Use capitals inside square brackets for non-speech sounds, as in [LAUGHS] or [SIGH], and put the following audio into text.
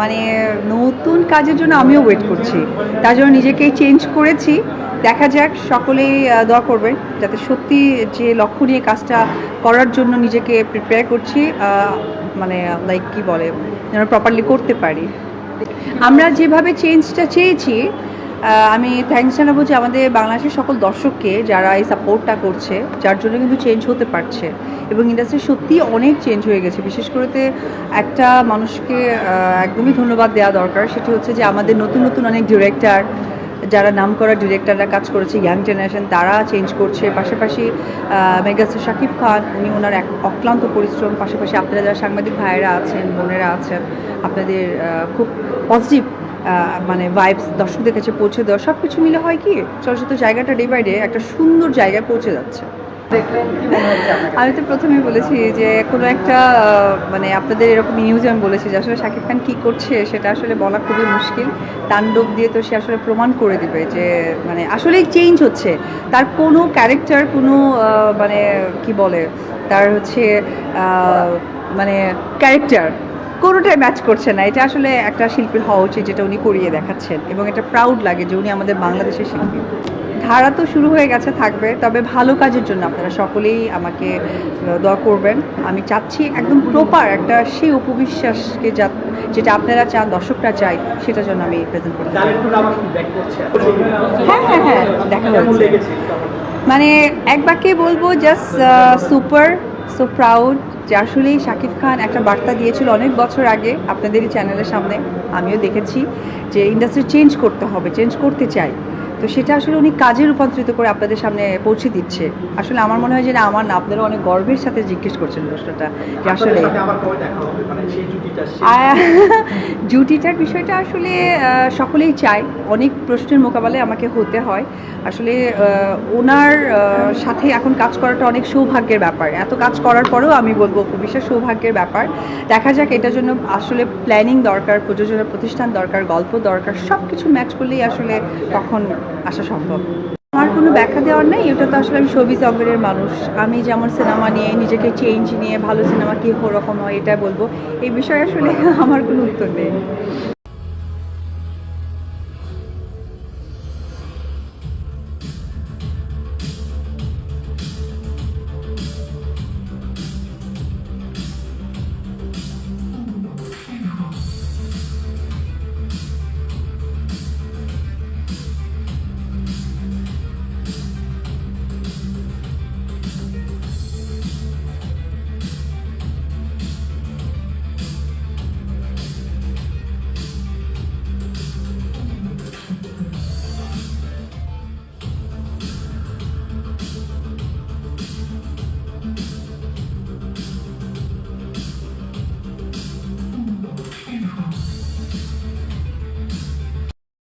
মানে নতুন কাজের জন্য আমিও ওয়েট করছি। তার জন্য নিজেকে চেঞ্জ করেছি। দেখা যাক, সকলেই দোয়া করবেন যাতে সত্যি যে লক্ষ্য নিয়ে কাজটা করার জন্য নিজেকে প্রিপেয়ার করছি মানে লাইক কি বলে, যেন প্রপারলি করতে পারি। আমরা যেভাবে চেঞ্জটা চেয়েছি আমি থ্যাংকস জানাব যে আমাদের বাংলাদেশের সকল দর্শককে যারা এই সাপোর্টটা করছে, যার জন্য কিন্তু চেঞ্জ হতে পারছে এবং ইন্ডাস্ট্রি সত্যিই অনেক চেঞ্জ হয়ে গেছে। বিশেষ করে একটা মানুষকে একদমই ধন্যবাদ দেওয়া দরকার। সেটি হচ্ছে যে আমাদের নতুন নতুন অনেক ডিরেক্টর যারা নাম করা ডিরেক্টররা কাজ করেছে ইয়াং জেনারেশন তারা চেঞ্জ করছে। পাশাপাশি মেগাস্টার শাকিব খান, উনি ওনার এক অক্লান্ত পরিশ্রম। পাশাপাশি আপনারা যারা সাংবাদিক ভাইয়েরা আছেন, বোনেরা আছেন, আপনাদের খুব পজিটিভ মানে ভাইবস দর্শকদের কাছে পৌঁছে দেওয়া সব কিছু মিলে হয় কি, চলচ্চিত্র জায়গাটা ডে বাই ডে একটা সুন্দর জায়গায় পৌঁছে যাচ্ছে। আমি তো প্রথমেই বলেছি যে কোনো একটা মানে আপনাদের এরকম নিউজে আমি বলেছি যে আসলে শাকিব খান কী করছে সেটা আসলে বলা খুবই মুশকিল। তাণ্ডব দিয়ে তো সে আসলে প্রমাণ করে দিবে যে মানে আসলেই চেঞ্জ হচ্ছে। তার কোনো ক্যারেক্টার কোনো মানে কি বলে, তার হচ্ছে মানে ক্যারেক্টার কোনোটাই ম্যাচ করছে না। এটা আসলে একটা শিল্পীর হওয়া উচিত যেটা উনি করিয়ে দেখাচ্ছেন এবং এটা প্রাউড লাগে যে উনি আমাদের বাংলাদেশের শিল্পী। ধারা তো শুরু হয়ে গেছে থাকবে তবে ভালো কাজের জন্য আপনারা সকলেই আমাকে দোয়া করবেন। আমি চাচ্ছি একদম প্রপার একটা সেই উপবিশ্বাসকে যা যেটা আপনারা চান দর্শকরা চাই সেটার জন্য আমি প্রেজেন্ট করতে হ্যাঁ হ্যাঁ হ্যাঁ দেখা যাচ্ছে মানে এক বাক্যে বলব জাস্ট সুপার সো প্রাউড যে আসলেই শাকিব খান একটা বার্তা দিয়েছিল অনেক বছর আগে আপনাদেরই চ্যানেলের সামনে, আমিও দেখেছি যে ইন্ডাস্ট্রি চেঞ্জ করতে হবে চেঞ্জ করতে চাই। তো সেটা আসলে উনি কাজে রূপান্তরিত করে আপনাদের সামনে পৌঁছে দিচ্ছে। আসলে আমার মনে হয় যে না আমার না আপনারা অনেক গর্বের সাথে জিজ্ঞেস করছেন প্রশ্নটা যে আসলে মানে [LAUGHS] জুটিটার বিষয়টা আসলে সকলেই চায়। অনেক প্রশ্নের মোকাবেলায় আমাকে হতে হয়। আসলে ওনার সাথে এখন কাজ করাটা অনেক সৌভাগ্যের ব্যাপার। এত কাজ করার পরেও আমি বলব খুব বিশেষ সৌভাগ্যের ব্যাপার। দেখা যাক এটার জন্য আসলে প্ল্যানিং দরকার প্রযোজনা প্রতিষ্ঠান দরকার গল্প দরকার সব কিছু ম্যাচ করলেই আসলে তখন আসা সম্ভব। আমার কোনো ব্যাখ্যা দেওয়ার নেই, এটা তো আসলে আমি ছবি জগরের মানুষ। আমি যেমন সিনেমা নিয়ে, নিজেকে চেঞ্জ নিয়ে, ভালো সিনেমা কী রকম হয়, এটা বলব। এই বিষয়ে আসলে [LAUGHS] আমার কোনো উত্তর নেই।